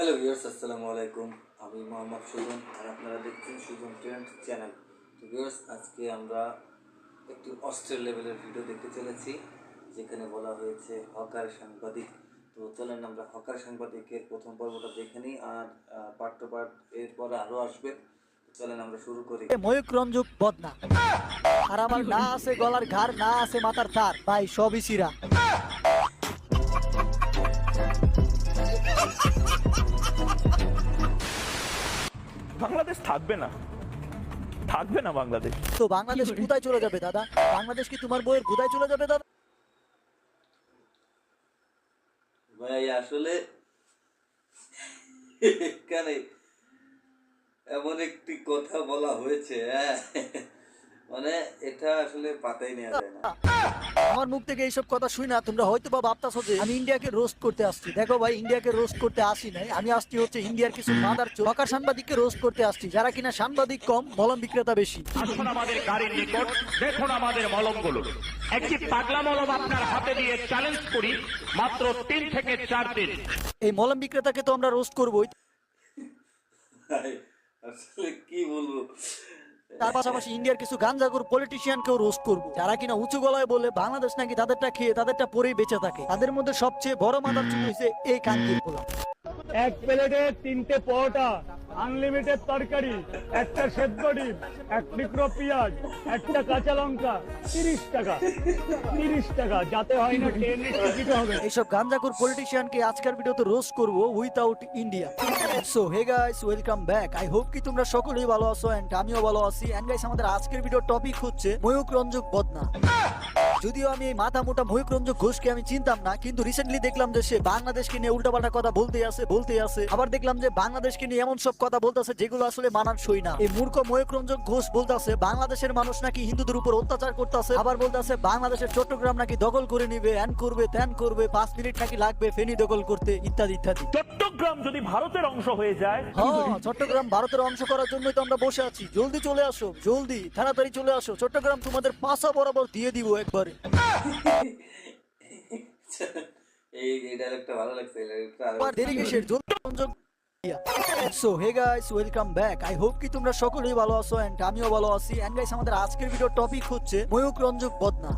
Hello viewers আসসালামু আলাইকুম আমি মোহাম্মদ সুজন, আর আপনারা দেখছেন সুজন ট্রেন্ড চ্যানেল তো ভিউয়ার্স আজকে আমরা একটি অস্ট্রেল লেভেলের ভিডিও দেখতে চলেছি, যেখানে বলা হয়েছে হকার সাংবাদিক। তো চলেন আমরা হকার সাংবাদিকের প্রথম পর্বটা দেখে নিই, আর পার্ট টু পার্ট এরপরে আরও আসবে। চলেন আমরা শুরু করি। ময়ূক রঞ্জক বদনা। আর আমার না আছে গলার ঘাড়, না আছে মাথার তার। ভাই, সবই সিরা বাংলাদেশ থাকবে না। থাকবে না বাংলাদেশ। তো বাংলাদেশ কোথায় চলে যাবে দাদা? বাংলাদেশ কি তোমার বইয়ের কোথায় চলে যাবে দাদা? ভাই আসলে এখানে এমন একটি কথা বলা হয়েছে হ্যাঁ? মানে এটা আসলে পাতাই নেওয়া যায় না। আমার মুখ থেকে এইসব কথা শুই না তোমরা হয়তো বা ভাবতাছো যে আমি ইন্ডিয়াকে রোস্ট করতে আসছি। দেখো ভাই ইন্ডিয়াকে রোস্ট করতে আসি নাই। আমি আসছি হচ্ছে ইন্ডিয়ার কিছু মাদার হকার সাংবাদিককে রোস্ট করতে আসছি যারা কিনা সাংবাদিক কম মলম বিক্রেতা বেশি। আসুন আমাদের গাড়ির নিকট দেখুন আমাদের মলমগুলো। একটি পাগলা মলম আপনার হাতে দিয়ে চ্যালেঞ্জ করি মাত্র তিন থেকে চার দিন। এই মলম বিক্রেতাকে তো আমরা রোস্ট করবোই। আসলে কি বলব? তার পাশাপাশি ইন্ডিয়ার কিছু গাঞ্জাগুর পলিটিশিয়ানকেও রোস্ট করব। যারা কিনা উঁচু গলায় বলে বাংলাদেশ নাকি তাদেরটা খেয়ে, তাদেরটা পরেই বেঁচে থাকে। তাদের মধ্যে সবচেয়ে বড় মাদার হয়েছে এই কান্তির এক প্লেটে তিনটে পরোটা। আনলিমিটেড তরকারি, একটা সেদ্ধ ডিম, এক টুকরো পেঁয়াজ, একটা কাঁচা লঙ্কা, তিরিশ টাকা তিরিশ টাকা, যাতে হয় না ট্রেনের টিকিট হবে। এইসব গাঞ্জাকুর পলিটিশিয়ানকে আজকের ভিডিওতে রোস্ট করব without India so hey guys welcome back I hope কি তোমরা সকলেই ভালো আছো এন্ড আমিও ভালো আছি। এন্ড গাইস আমাদের আজকের ভিডিও টপিক হচ্ছে ময়ূক রঞ্জক বদনা। যদিও আমি এই মাথা মোটা ময়ূক রঞ্জক ঘোষকে আমি চিনতাম না কিন্তু রিসেন্টলি দেখলাম যে সে বাংলাদেশকে নিয়ে উল্টাপাল্টা কথা বলতে আছে বলতে আছে। আবার দেখলাম যে বাংলাদেশকে নিয়ে এমন সব কথা বলতেছে যেগুলো আসলে মানানসই না। এই মূর্খ ময়ূক রঞ্জক ঘোষ বলতেছে বাংলাদেশের মানুষ নাকি হিন্দুদের উপর অত্যাচার করতেছে। আবার বলতেছে বাংলাদেশের চট্টগ্রাম নাকি দখল করে নিবে এন করবে ত্যান করবে পাঁচ মিনিট নাকি লাগবে ফেনি দখল করতে ইত্যাদি ইত্যাদি। চট্টগ্রাম যদি ভারতের অংশ হয়ে যায় হ্যাঁ চট্টগ্রাম ভারতের অংশ করার জন্যই তো আমরা বসে আছি। জলদি চলে আসো জলদি তাড়াতাড়ি চলে আসো। চট্টগ্রাম তোমাদের পাশা বরাবর দিয়ে দিব একবারে। এই এই ডায়লগটা ভালো লাগছে এই ডায়লগটা আরও আবার দেরি কিসের? সংযোগ so hey guys welcome back I hope কি তোমরা সকলেই ভালো আছো এন্ড আমিও ভালো আছি। এন্ড গাইস আমাদের আজকের ভিডিও টপিক হচ্ছে ময়ূক রঞ্জক বদনা।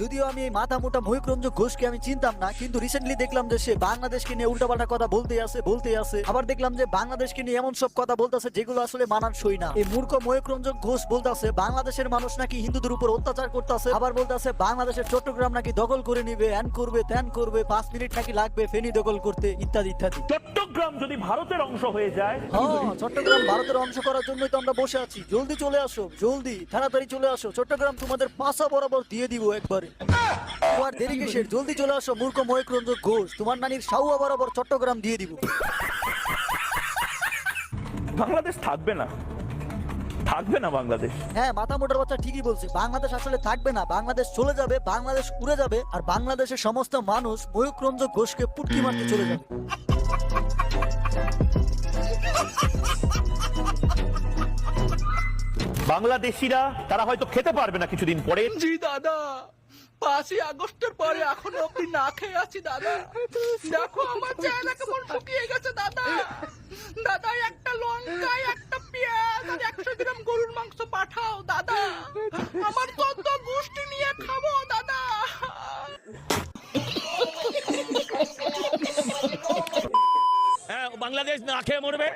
যদিও আমি এই মাথা মোটা ময়ূক রঞ্জক ঘোষকে আমি চিনতাম না কিন্তু রিসেন্টলি দেখলাম যে সে বাংলাদেশকে নিয়ে উল্টাপাল্টা কথা বলতে আছে বলতে আছে। আবার দেখলাম যে বাংলাদেশকে নিয়ে এমন সব কথা বলতেছে যেগুলো আসলে মানানসই না। এই মূর্খ রঞ্জক ঘোষ বলতেছে বাংলাদেশের মানুষ নাকি হিন্দুদের উপর অত্যাচার করতেছে। আবার বলতেছে বাংলাদেশের চট্টগ্রাম নাকি দখল করে নিবে এন করবে ত্যান করবে পাঁচ মিনিট নাকি লাগবে ফেনি দখল করতে ইত্যাদি ইত্যাদি। চট্টগ্রাম যদি ভারতের অংশ হয়ে যায় হ্যাঁ চট্টগ্রাম ভারতের অংশ করার জন্যই তো আমরা বসে আছি। জলদি চলে আসো জলদি তাড়াতাড়ি চলে আসো। চট্টগ্রাম তোমাদের পাশা বরাবর দিয়ে দিব একবারে। তোমার দেরি কিসের জলদি চলে আসো মূর্খ ঘোষ। তোমার নানির সাউয়া বরাবর চট্টগ্রাম দিয়ে দিব। বাংলাদেশ থাকবে না। থাকবে না বাংলাদেশ। হ্যাঁ মাথা মোটার বাচ্চা ঠিকই বলছে। বাংলাদেশ আসলে থাকবে না। বাংলাদেশ চলে যাবে বাংলাদেশ উড়ে যাবে আর বাংলাদেশের সমস্ত মানুষ ঘোষকে পুটকি মারতে চলে যাবে। বাংলাদেশিরা তারা হয়তো খেতে পারবে না কিছুদিন পরে। জি দাদা। পাঁচই আগস্টের পরে এখনও অব্দি না খেয়ে আছি দাদা। দেখো আমার চেহারা কেমন শুকিয়ে গেছে দাদা। দাদা একটা লঙ্কা একটা পেঁয়াজ আর একশো গ্রাম গরুর মাংস পাঠাও দাদা। আমার চোদ্দ গোষ্ঠী নিয়ে খাব দাদা। হ্যাঁ বাংলাদেশ না খেয়ে মরবে?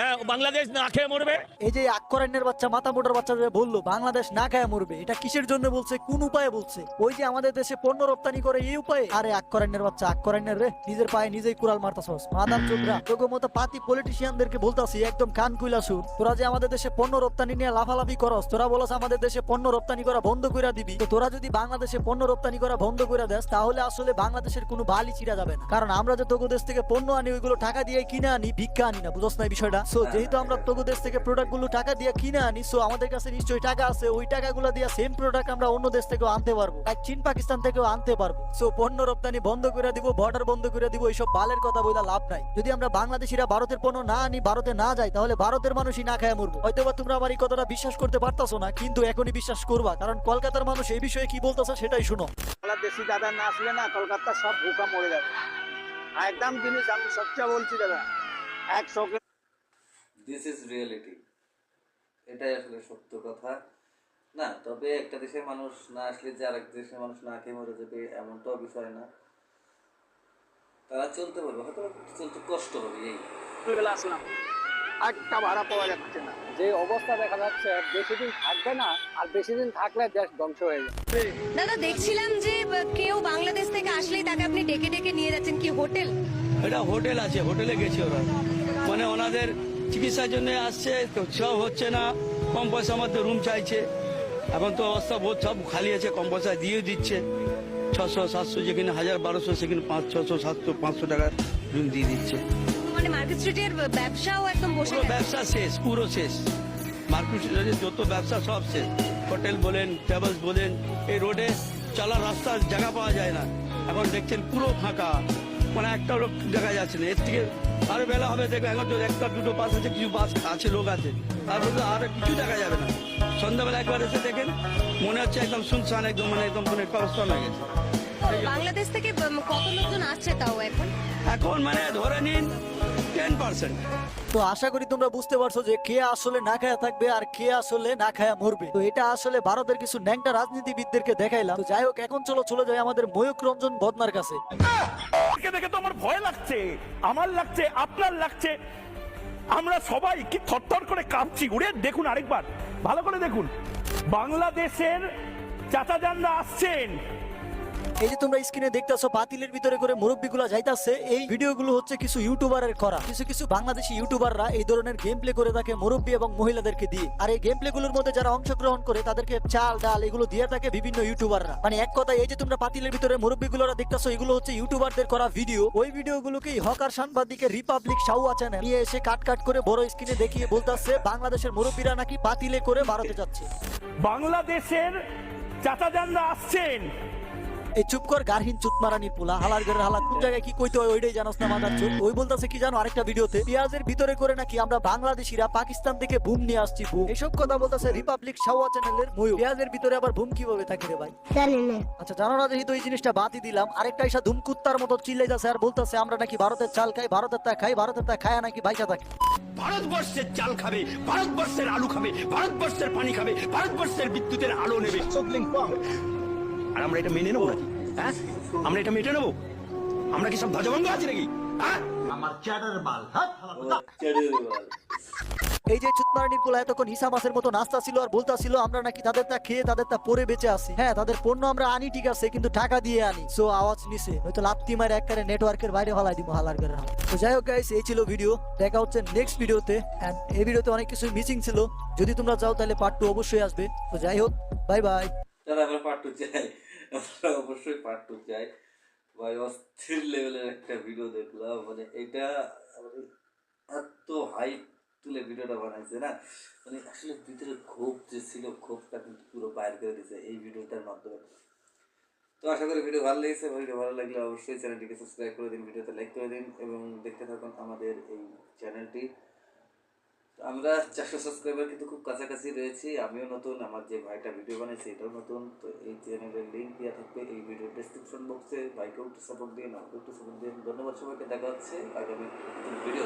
হ্যাঁ বাংলাদেশ না খেয়ে মরবে? এই যে আক্করান্যের বাচ্চা, মাথা মোটার বাচ্চা যে বলল, বাংলাদেশ না খায় মরবে, এটা কিসের জন্য বলছে, কোন উপায়ে বলছে? ওই যে আমাদের দেশে পণ্য রপ্তানি করে, এই উপায়ে? আরে আক্করান্যের বাচ্চা আক্করান্যের রে, নিজের পায়ে নিজেই কুড়াল মারতাছস। মাদার চোদরা তোকে মতো পাতি পলিটিশিয়ানদেরকে বলতাছি, একদম কান কুইলা সুর। তোরা যে আমাদের দেশে পণ্য রপ্তানি নিয়ে লাফালাফি করস, তোরা বলস আমাদের দেশে পণ্য রপ্তানি করা বন্ধ কইরা দিবি। তো তোরা যদি বাংলাদেশে পণ্য রপ্তানি করা বন্ধ করে দেস, তাহলে আসলে বাংলাদেশের কোনো বালি চিরা যাবে না। কারণ আমরা যে তোকে দেশ থেকে পণ্য আনি, ওইগুলো টাকা দিয়ে কিনে আনি, ভিক্ষা আনি না বুঝছ না বিষয়টা? সো যেহেতু আমরা তোকে দেশ থেকে প্রোডাক্টগুলো টাকা দিয়ে কিনে আনি সো আমাদের কাছে নিশ্চয়ই টাকা আছে ওই টাকাগুলো দিয়ে সেম প্রোডাক্ট আমরা অন্য দেশ থেকেও আনতে পারব। এক চীন পাকিস্তান থেকেও আনতে পারব। সো পণ্য রপ্তানি বন্ধ করে দিব বর্ডার বন্ধ করে দিব এইসব বালের কথা বলে লাভ নাই। যদি আমরা বাংলাদেশিরা ভারতের পণ্য না আনি ভারতে না যাই তাহলে ভারতের মানুষই না খায় মরবো। হয়তো বা তোমরা আমার এই কথাটা বিশ্বাস করতে পারতাছো না কিন্তু এখনই বিশ্বাস করবা কারণ কলকাতার মানুষ এই বিষয়ে কি বলতেছে সেটাই শুনো। বাংলাদেশি দাদা না আসলে না কলকাতা সব ভুকা মরে যাবে। একদম জিনিস আমি সচ্চা বলছি দাদা একশো দিস ইজ রিয়েলিটি এটাই আসলে সত্য কথা। না তবে একটা দেশের মানুষ না আসলে যে আরেক দেশের মানুষ না খেয়ে মরে যাবে এমনটাও বিষয় না। তারা চলতে পারবে হয়তো চলতে কষ্ট হবে এই। আসলাম একটা ভাড়া পাওয়া যাচ্ছে না। যে অবস্থা দেখা যাচ্ছে বেশি দিন থাকবে না আর বেশি দিন থাকলে দেশ ধ্বংস হয়ে যাবে। দাদা দেখছিলাম যে কেউ বাংলাদেশ থেকে আসলেই তাকে আপনি ডেকে ডেকে নিয়ে যাচ্ছেন কি হোটেল? এটা হোটেল আছে হোটেলে গেছে ওরা। মানে ওনাদের চিকিৎসার জন্য আসছে তো সব হচ্ছে না কম পয়সার মধ্যে রুম চাইছে। এখন তো অবস্থা বহুত সব খালি আছে কম পয়সা দিয়ে দিচ্ছে। ছশো সাতশো যেখানে হাজার বারোশো সেখানে পাঁচ ছশো সাতশো পাঁচশো টাকা রুম দিয়ে দিচ্ছে। মানে মার্কেট স্ট্রিটের ব্যবসাও একদম বসে পুরো ব্যবসা শেষ পুরো শেষ। মার্কেট যত ব্যবসা সব শেষ। হোটেল বলেন ট্রাভেলস বলেন এই রোডে চলার রাস্তার জায়গা পাওয়া যায় না। এখন দেখছেন পুরো ফাঁকা। মানে একটা লোক দেখা যাচ্ছে না। এর থেকে আরও বেলা হবে দেখবে এখন তো একটা দুটো বাস আছে কিছু বাস আছে লোক আছে। তারপরে তো আরও কিছু দেখা যাবে না। সন্ধ্যাবেলা একবার এসে দেখেন মনে হচ্ছে একদম শুনশান একদম মানে একদম মানে কবস্থান হয়ে গেছে। বাংলাদেশ থেকে কত লোকজন আসছে তাও এখন? এখন মানে ধরে নিন টেন পার্সেন্ট তো আশা করি তোমরা বুঝতে পারছ যে কে আসলে না খায়া থাকবে আর কে আসলে না খায়া মরবে। তো এটা আসলে ভারতের কিছু ন্যাংটা রাজনীতিবিদদেরকে দেখাইলাম। তো যাই হোক এখন চলো চলে যাই আমাদের ময়ূক রঞ্জন বদনার কাছে। দেখে দেখে তো আমার ভয় লাগছে, আমার লাগছে, আপনার লাগছে। আমরা সবাই কি থরথর করে কাঁপছি? উড়ে, দেখুন আরেকবার। ভালো করে দেখুন। বাংলাদেশের চাচা চাচাজানরা আসছেন। এই যে তোমরা স্ক্রিনে দেখতেছো, বাতিলের ভিতরে করে মুরব্বীগুলা যাইতাছে, এই ভিডিওগুলো হচ্ছে কিছু ইউটিউবারের করা। কিছু কিছু বাংলাদেশি ইউটিউবাররা এই ধরনের গেম প্লে করে থাকে মুরব্বী এবং মহিলাদেরকে দিয়ে। আর এই গেম প্লে গুলোর মধ্যে যারা অংশগ্রহণ করে, তাদেরকে চাল, ডাল এগুলো দিয়ে থাকে বিভিন্ন ইউটিউবাররা মানে এক কথা এই যে তোমরা বাতিলের ভিতরে মুরব্বীগুলোরা দেখতেছো, এগুলো হচ্ছে ইউটিউবারদের করা ভিডিও ওই ভিডিওগুলোকেই হকার সাংবাদিকের রিপাবলিক সাউয়া চ্যানেল নিয়ে এসে কাট কাট করে বড় স্ক্রিনে দেখিয়ে বলতাছে, বাংলাদেশের মুরব্বীরা নাকি বাতিলে করে ভারতে যাচ্ছে। বাংলাদেশের চাচাজানরা আসছেন। এই চুপ কর গারহীন চুতমারানির পোলা। হালার ঘরের হালা কোন জায়গায় কি কইতে হয় ওইটাই জানোস না মাদার চোখ। ওই বলতাছে কি জানো আরেকটা ভিডিওতে? পেঁয়াজের ভিতরে করে নাকি আমরা বাংলাদেশিরা পাকিস্তান থেকে বুম নিয়ে আসছি বুম। এসব কথা বলতাছে রিপাবলিক সাওয়া চ্যানেলের ময়ূর। পেঁয়াজের ভিতরে আবার বুম কীভাবে থাকে রে ভাই? আচ্ছা জানো না যেহেতু এই জিনিসটা বাদই দিলাম আরেকটা এসা ধুমকুত্তার মতো চিল্লাইতাছে আর বলতাছে আমরা নাকি ভারতের চাল খাই ভারতের তা খাই ভারতের তা খায় নাকি বাইচা থাকি। ভারতবর্ষের চাল খাবে ভারতবর্ষের আলু খাবে ভারতবর্ষের পানি খাবে ভারতবর্ষের বিদ্যুতের আলো নেবে। আর আমরা এটা মেনে নেব নাকি? হ্যাঁ? আমরা এটা মেনে নেব? আমরা কি সব ধ্বজভঙ্গ আছি নাকি? হ্যাঁ? বাল। এই যে চুতমারানির পোলা এতক্ষণ হিসা মাসের মতো নাস্তা ছিল আর বলতা ছিল আমরা নাকি তাদের তা খেয়ে তাদের তা পরে বেঁচে আছি। হ্যাঁ তাদের পণ্য আমরা আনি ঠিক আছে কিন্তু টাকা দিয়ে আনি। সো আওয়াজ নিছে। হয়তো লাত্তি মারে একবারে নেটওয়ার্কের বাইরে হলাই দিব হালার করে তো যাই হোক গাইস এই ছিল ভিডিও দেখা হচ্ছে নেক্সট ভিডিওতে এন্ড এই ভিডিওতে অনেক কিছু মিসিং ছিল। যদি তোমরা যাও তাহলে পার্ট টু অবশ্যই আসবে। তো যাই হোক বাই বাই তাহলে আমরা পার্ট টু চাই। আমরা অবশ্যই পার্ট টু চাই। ভাই, অস্থির লেভেলের একটা ভিডিও দেখলাম। মানে এটা এত হাইপ তুলে ভিডিওটা বানাইছে না? মানে আসলে ভিতরে ক্ষোভ যে ছিল, ক্ষোভটা কিন্তু পুরো বাইর করে দিয়েছে এই ভিডিওটার মাধ্যমে। তো আশা করি ভিডিও ভালো লেগেছে। ভিডিও ভালো লাগলে অবশ্যই চ্যানেলটিকে সাবস্ক্রাইব করে দিন ভিডিওতে লাইক করে দিন এবং দেখতে থাকুন আমাদের এই চ্যানেলটি আমরা চারশো সাবস্ক্রাইবার কিন্তু খুব কাছাকাছি রয়েছি, আমিও নতুন, আমার যে ভাইটা ভিডিও বানিয়েছে এটাও নতুন, তো এই চ্যানেলের লিঙ্ক দেওয়া থাকবে এই ভিডিও ডিসক্রিপশন বক্সে ভাইকেও একটু সাপোর্ট দিন আমাকেও একটু সাপোর্ট দিন ধন্যবাদ সবাইকে, দেখা হচ্ছে আগামী ভিডিও